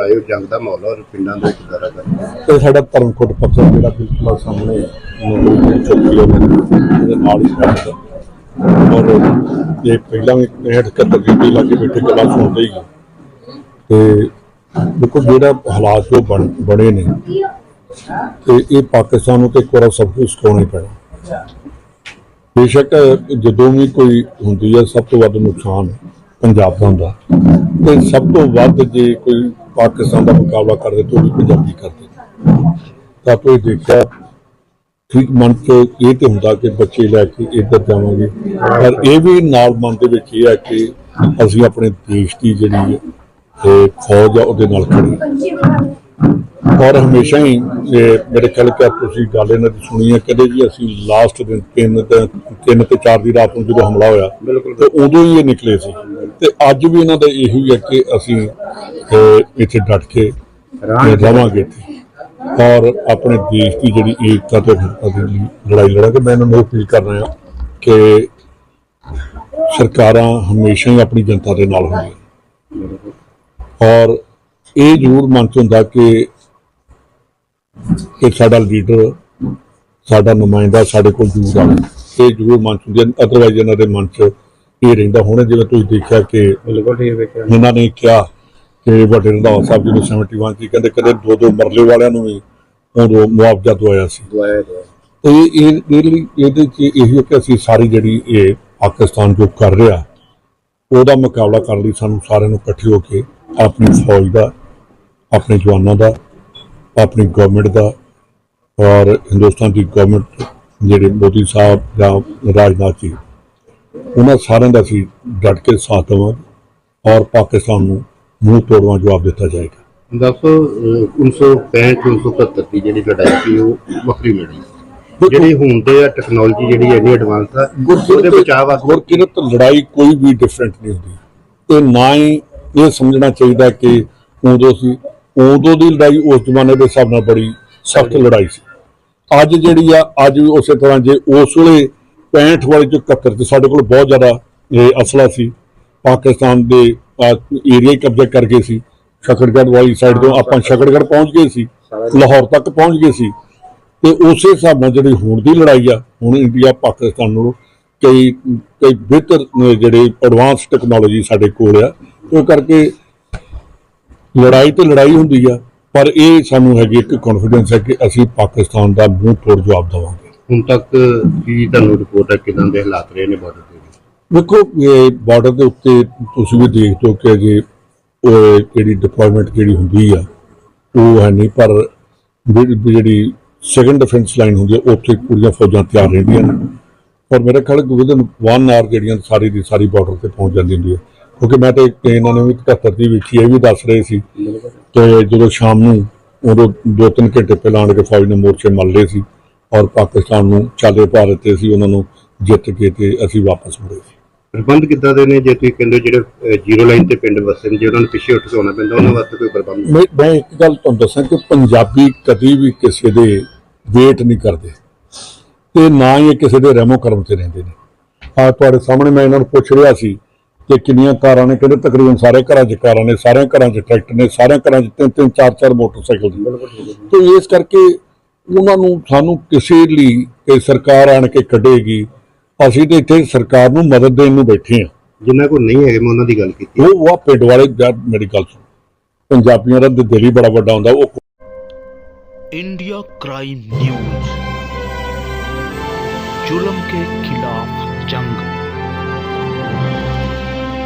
ਆਏ ਹੋ ਜੰਗ ਦਾ ਮਾਹੌਲ ਔਰ ਪਿੰਡਾਂ ਦੇ ਵਿੱਚ ਦਾਰਾ ਕਰ ਤੇ ਸਾਡਾ ਧਰਮਕੋਟ ਪੱਥਰ ਜਿਹੜਾ ਬਿਲਕੁਲ ਸਾਹਮਣੇ ਨੂੰ ਚੌਕੀ ਆ ਉਹਦੇ ਨਾਲ ਹੀ ਖੜਾ ਹੈ ਔਰ ਇਹ ਪਹਿਲਾਂ ਵੀ 71 ਦੀ ਲਾ ਕੇ ਬੈਠੇ ਗੱਲਾਂ ਸੁਣਦੇ ਹੀ ਤੇ ਦੇਖੋ ਜਿਹੜਾ ਹਾਲਾਤ ਜੋ ਬਣ- ਬਣੇ ਨੇ ਤੇ ਇਹ ਪਾਕਿਸਤਾਨ ਨੂੰ ਤੇ ਇੱਕ ਵਾਰ ਸਭ ਕੁਝ ਸਿਖਾਉਣਾ ਹੀ ਪੈਣਾ। ਬੇਸ਼ੱਕ ਜਦੋਂ ਵੀ ਕੋਈ ਹੁੰਦੀ ਹੈ ਸਭ ਤੋਂ ਵੱਧ ਨੁਕਸਾਨ ਪੰਜਾਬ ਦਾ ਹੁੰਦਾ। ਤੇ ਸਭ ਤੋਂ ਵੱਧ ਜੇ ਕੋਈ ਪਾਕਿਸਤਾਨ ਦਾ ਮੁਕਾਬਲਾ ਕਰਦੇ ਤਾਂ ਉਹ ਵੀ ਪੰਜਾਬੀ ਕਰਦੇ। ਤਾਂ ਕੋਈ ਦੇਖਿਆ, ਠੀਕ ਮਨ ਚ ਇਹ ਤੇ ਹੁੰਦਾ ਕਿ ਬੱਚੇ ਲੈ ਕੇ ਇੱਧਰ ਜਾਵਾਂਗੇ। ਪਰ ਇਹ ਵੀ ਨਾਲ ਮਨ ਦੇ ਵਿੱਚ ਇਹ ਹੈ ਕਿ ਅਸੀਂ ਆਪਣੇ ਦੇਸ਼ ਦੀ ਜਿਹੜੀ ਇਹ ਫੌਜ ਆ, ਉਹਦੇ ਨਾਲ ਖੜੀ। ਔਰ ਹਮੇਸ਼ਾ ਹੀ ਮੇਰੇ ਖਿਆਲ ਕਿ ਤੁਸੀਂ ਗੱਲ ਇਹਨਾਂ ਦੀ ਸੁਣੀ ਹੈ ਕਦੇ ਵੀ ਅਸੀਂ ਲਾਸਟ ਦਿਨ ਤਿੰਨ ਤੇ ਤਿੰਨ ਤੇ ਚਾਰ ਦੀ ਰਾਤ ਨੂੰ ਜਦੋਂ ਹਮਲਾ ਹੋਇਆ। ਤੇ ਉਦੋਂ ਹੀ ਇਹ ਨਿਕਲੇ ਸੀ। ਤੇ ਅੱਜ ਵੀ ਇਹਨਾਂ ਦਾ ਇਹੀ ਹੈ ਕਿ ਅਸੀਂ ਇੱਥੇ ਡਟ ਕੇ ਰਾਹ ਰਵਾਂਗੇ ਇੱਥੇ। ਔਰ ਆਪਣੇ ਦੇਸ਼ ਦੀ ਜਿਹੜੀ ਏਕਤਾ ਤੇ ਲੜਾਈ ਲੜਾਂਗੇ। ਮੈਂ ਇਹਨਾਂ ਨੂੰ ਅਪੀਲ ਕਰ ਰਿਹਾ ਕਿ ਸਰਕਾਰਾਂ ਹਮੇਸ਼ਾ ਹੀ ਆਪਣੀ ਜਨਤਾ ਦੇ ਨਾਲ ਹੁੰਦੀਆਂ। ਔਰ ਇਹ ਜ਼ਰੂਰ ਮਨ ਚ ਹੁੰਦਾ ਕਿ ਕਿ ਸਾਡਾ ਲੀਡਰ ਸਾਡਾ ਨੁਮਾਇੰਦਾ ਸਾਡੇ ਕੋਲ ਜ਼ਰੂਰ ਆਵੇ। ਇਹ ਜ਼ਰੂਰ ਮਨ ਚ ਅਦਰਵਾਈਜ਼ ਇਹਨਾਂ ਦੇ ਮਨ ਚ ਇਹ ਰਹਿੰਦਾ। ਹੁਣ ਜਿਵੇਂ ਤੁਸੀਂ ਦੇਖਿਆ ਕਿ ਬਿਲਕੁਲ ਠੀਕ ਵੇਖਿਆ ਇਹਨਾਂ ਨੇ ਕਿਹਾ ਕਿ ਵੱਡੇ ਰੰਧਾਵਾ ਸਾਹਿਬ ਜੀ ਨੂੰ 71 ਸੀ ਕਹਿੰਦੇ ਕਦੇ ਦੋ ਦੋ ਮਰਲੇ ਵਾਲਿਆਂ ਨੂੰ ਵੀ ਉਹ ਮੁਆਵਜ਼ਾ ਦਵਾਇਆ ਸੀ। ਦੁਆਇਆ ਦੁਆ ਤੇ ਇਹ ਇਹਦੇ ਚ ਇਹੀ ਹੈ ਕਿ ਅਸੀਂ ਸਾਰੀ ਜਿਹੜੀ ਇਹ ਪਾਕਿਸਤਾਨ ਜੋ ਕਰ ਰਿਹਾ ਉਹਦਾ ਮੁਕਾਬਲਾ ਕਰਨ ਲਈ ਸਾਨੂੰ ਸਾਰਿਆਂ ਨੂੰ ਇਕੱਠੇ ਹੋ ਕੇ ਆਪਣੀ ਫੌਜ ਦਾ ਆਪਣੇ ਜਵਾਨਾਂ ਦਾ ਆਪਣੀ ਗਵਰਨਮੈਂਟ ਦਾ ਔਰ ਹਿੰਦੁਸਤਾਨ ਦੀ ਗਵਰਨਮੈਂਟ ਜਿਹੜੇ ਮੋਦੀ ਸਾਹਿਬ ਜਾਂ ਰਾਜਨਾਥ ਜੀ ਉਹਨਾਂ ਸਾਰਿਆਂ ਦਾ ਅਸੀਂ ਡਟ ਕੇ ਸਾਥ ਦੇਵਾਂਗੇ ਔਰ ਪਾਕਿਸਤਾਨ ਨੂੰ ਮੂੰਹ ਤੋੜਵਾ ਜਵਾਬ ਦਿੱਤਾ ਜਾਏਗਾ। ਦੱਸੋ ਅਹ, 1965 1971 ਦੀ ਜਿਹੜੀ ਲੜਾਈ ਸੀ ਉਹ ਵੱਖਰੀ ਲੜਾਈ ਜਿਹੜੀ ਹੁਣ ਤੇ ਆ ਟੈਕਨੋਲੋਜੀ ਜਿਹੜੀ ਇੰਨੀ ਐਡਵਾਂਸ ਆ ਉਹਦੇ ਬਚਾਅ ਵਾਸਤੇ ਗੁਰਕਿਰਤ ਲੜਾਈ ਕੋਈ ਵੀ ਡਿਫਰੈਂਟ ਨਹੀਂ ਹੁੰਦੀ। ਤੇ ਨਾ ਹੀ ਇਹ ਸਮਝਣਾ ਚਾਹੀਦਾ ਕਿ ਉਦੋਂ ਸੀ ਉਦੋਂ ਦੀ ਲੜਾਈ ਉਸ ਜ਼ਮਾਨੇ ਦੇ ਹਿਸਾਬ ਨਾਲ ਬੜੀ ਸਖਤ ਲੜਾਈ ਸੀ। ਅੱਜ ਜਿਹੜੀ ਆ ਅੱਜ ਵੀ ਉਸੇ ਤਰ੍ਹਾਂ ਜੇ ਉਸ ਵੇਲੇ 65 ਵਾਲੇ ਚ 71 ਚ ਸਾਡੇ ਕੋਲ ਬਹੁਤ ਜ਼ਿਆਦਾ ਇਹ ਅਸਲਾ ਸੀ। ਪਾਕਿਸਤਾਨ ਦੇ ਏਰੀਆ ਕਬਜ਼ਾ ਕਰ ਗਏ ਸੀ। ਸ਼ਕਰਗੜ੍ਹ ਵਾਲੀ ਸਾਈਡ ਤੋਂ ਆਪਾਂ ਸ਼ਕਰਗੜ੍ਹ। ਪਹੁੰਚ ਗਏ ਸੀ। ਲਾਹੌਰ ਤੱਕ ਪਹੁੰਚ ਗਏ ਸੀ। ਤੇ ਉਸੇ ਹਿਸਾਬ ਨਾਲ ਜਿਹੜੀ ਹੁਣ ਦੀ ਲੜਾਈ ਆ ਹੁਣ ਇੰਡੀਆ ਪਾਕਿਸਤਾਨ ਨੂੰ ਕਈ ਕਈ ਬਿਹਤਰ ਜਿਹੜੇ ਐਡਵਾਂਸ ਟੈਕਨੋਲੋਜੀ ਸਾਡੇ ਕੋਲ ਆ ਉਹ ਕਰਕੇ ਲੜਾਈ ਤੇ ਲੜਾਈ ਹੁੰਦੀ ਆ। ਪਰ ਇਹ ਸਾਨੂੰ ਹੈਗੀ ਇੱਕ ਕੌਨਫੀਡੈਂਸ ਹੈ ਕਿ ਅਸੀਂ ਪਾਕਿਸਤਾਨ ਦਾ ਮੂੰਹ ਤੋੜ ਜਵਾਬ ਦੇਵਾਂਗੇ। ਹੁਣ ਤੱਕ ਕੀ ਤੁਹਾਨੂੰ ਰਿਪੋਰਟ ਹੈ ਕਿਦਾਂ ਦੇ ਹਾਲਾਤ ਰਹੇ ਨੇ ਬਾਰਡਰ ਤੇ ਵੇਖੋ ਇਹ ਬਾਰਡਰ ਦੇ ਉੱਤੇ ਤੁਸੀਂ ਵੀ ਦੇਖਦੇ ਹੋ ਕਿ ਜੇ ਉਹ ਜਿਹੜੀ ਡਿਪਲੋਇਮੈਂਟ ਜਿਹੜੀ ਹੁੰਦੀ ਆ ਉਹ ਹੈ ਨਹੀਂ ਪਰ ਜਿਹੜੀ ਸੈਕੰਡ ਡਿਫੈਂਸ ਲਾਈਨ ਹੁੰਦੀ ਆ ਉੱਥੇ ਪੂਰੀਆਂ ਫੌਜਾਂ ਤਿਆਰ ਰਹਿੰਦੀਆਂ ਨੇ। ਔਰ ਮੇਰੇ ਖਿਆਲ ਵਿਦਨ 1 ਆਰ ਜਿਹੜੀਆਂ ਸਾਰੀ ਦੀ ਸਾਰੀ ਬਾਰਡਰ ਤੇ ਪਹੁੰਚ ਜਾਂਦੀ ਹੁੰਦੀ ਹੈ ਕਿਉਂਕਿ ਮੈਂ ਤੇ ਇਹਨਾਂ ਨੇ ਵੀ 71 ਦੀ ਵੇਖੀ ਇਹ ਵੀ ਦੱਸ ਰਹੇ ਸੀ ਤੇ ਜਦੋਂ ਸ਼ਾਮ ਨੂੰ ਉਦੋਂ 2-3 ਘੰਟੇ ਪਹਿਲਾਂ ਆਣ ਕੇ ਫੌਜ ਨੇ ਮੋਰਚੇ ਮੱਲ ਲਏ ਸੀ ਔਰ ਪਾਕਿਸਤਾਨ ਨੂੰ ਚਾਲੇ ਪਾ ਦਿੱਤੇ ਸੀ ਉਹਨਾਂ ਨੂੰ ਜਿੱਤ ਕੇ ਤੇ ਅਸੀਂ ਵਾਪਸ ਮੁੜੇ ਸੀ। ਪ੍ਰਬੰਧ ਕਿੱਦਾਂ ਦੇ ਨੇ? ਜੇ ਤੁਸੀਂ ਕਹਿੰਦੇ ਜਿਹੜੇ ਜ਼ੀਰੋ ਲਾਈਨ ਤੇ ਪਿੰਡ ਵਸਦੇ ਨੇ ਜੇ ਉਹਨਾਂ ਨੂੰ ਪਿੱਛੇ ਉੱਠ ਕੇ ਆਉਣਾ ਪੈਂਦਾ ਉਹਨਾਂ ਵਾਸਤੇ ਕੋਈ ਪ੍ਰਬੰਧ ਨਹੀਂ। ਮੈਂ ਇੱਕ ਗੱਲ ਤੁਹਾਨੂੰ ਦੱਸਾਂ ਕਿ ਪੰਜਾਬੀ ਕਦੀ ਵੀ ਕਿਸੇ ਦੇ ਵੇਟ ਨਹੀਂ ਕਰਦੇ ਤੇ ਨਾ ਹੀ ਕਿਸੇ ਦੇ ਰਹਿਮੋ ਕਰਮ ਤੇ ਰਹਿੰਦੇ ਨੇ। ਆ ਤੁਹਾਡੇ ਸਾਹਮਣੇ ਮੈਂ ਇਹਨਾਂ ਨੂੰ ਪੁੱਛ ਰਿਹਾ ਸੀ ਕਿ ਕਿੰਨੀਆਂ ਕਾਰਾਂ ਨੇ ਕਹਿੰਦੇ ਤਕਰੀਬਨ ਸਾਰੇ ਘਰਾਂ 'ਚ ਕਾਰਾਂ ਨੇ ਸਾਰਿਆਂ ਘਰਾਂ 'ਚ ਟਰੈਕਟਰ ਨੇ ਸਾਰਿਆਂ ਘਰਾਂ 'ਚ ਤਿੰਨ ਤਿੰਨ ਚਾਰ ਚਾਰ ਮੋਟਰਸਾਈਕਲ ਨੇ ਤੇ ਇਸ ਕਰਕੇ ਉਹਨਾਂ ਨੂੰ ਸਾਨੂੰ ਕਿਸੇ ਲਈ ਕਿ ਸਰਕਾਰ ਆਣ ਕੇ ਕੱਢੇਗੀ ਅਸੀਂ ਤੇ ਇੱਥੇ ਸਰਕਾਰ ਨੂੰ ਮਦਦ ਦੇਣ ਨੂੰ ਬੈਠੇ ਹਾਂ ਜਿਨ੍ਹਾਂ ਕੋਲ ਨਹੀਂ ਹੈਗੇ ਮੈਂ ਉਹਨਾਂ ਦੀ ਗੱਲ ਕੀਤੀ ਉਹ ਉਹ ਪਿੰਡ ਵਾਲੇ ਜਦ ਮੇਰੀ ਗੱਲ ਸੁਣ ਪੰਜਾਬੀਆਂ ਦਾ ਦਿਲ ਹੀ ਬੜਾ ਵੱਡਾ ਹੁੰਦਾ ਉਹ इंडिया क्राइम न्यूज जुल्म के खिलाफ जंग